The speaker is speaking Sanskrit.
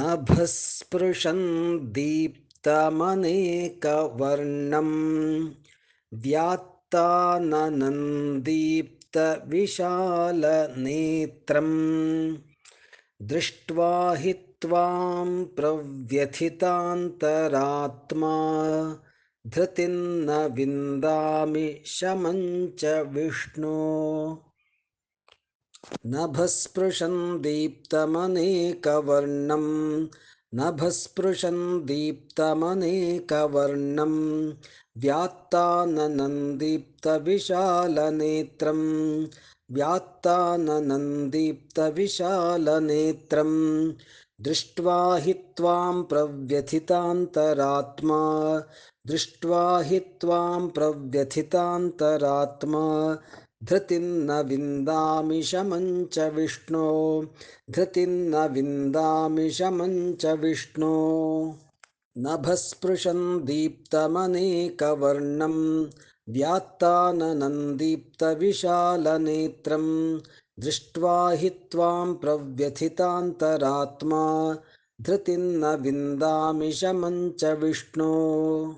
नभस्पृशन् दीप्तमनेकवर्णं व्यात्ताननन्दीप्तविशालनेत्रम् दृष्ट्वा हि त्वां प्रव्यथितान्तरात्मा धृतिर्न विन्दामि शमं च विष्णो नभस्पृशन् दीप्तमनेकवर्णं नभस्पृशन् दीप्तमनेकवर्णं व्यात्ताननन्दीप्तविशालनेत्रं व्यात्ताननन्दीप्तविशालनेत्रं दृष्ट्वा हि त्वां प्रव्यथितान्तरात्मा। दृष्ट्वा हि त्वां प्रव्यथितान्तरात्मा धृतिर्न विन्दामि शमं च विष्णो। धृतिर्न विन्दामि शमं च विष्णो। नभस्पृशन् दीप्तमनेकवर्णं व्यात्ताननन्दीप्तविशालनेत्रं दृष्ट्वा हि त्वां प्रव्यथितान्तरात्मा। धृतिर्न विन्दामि शमं च विष्णो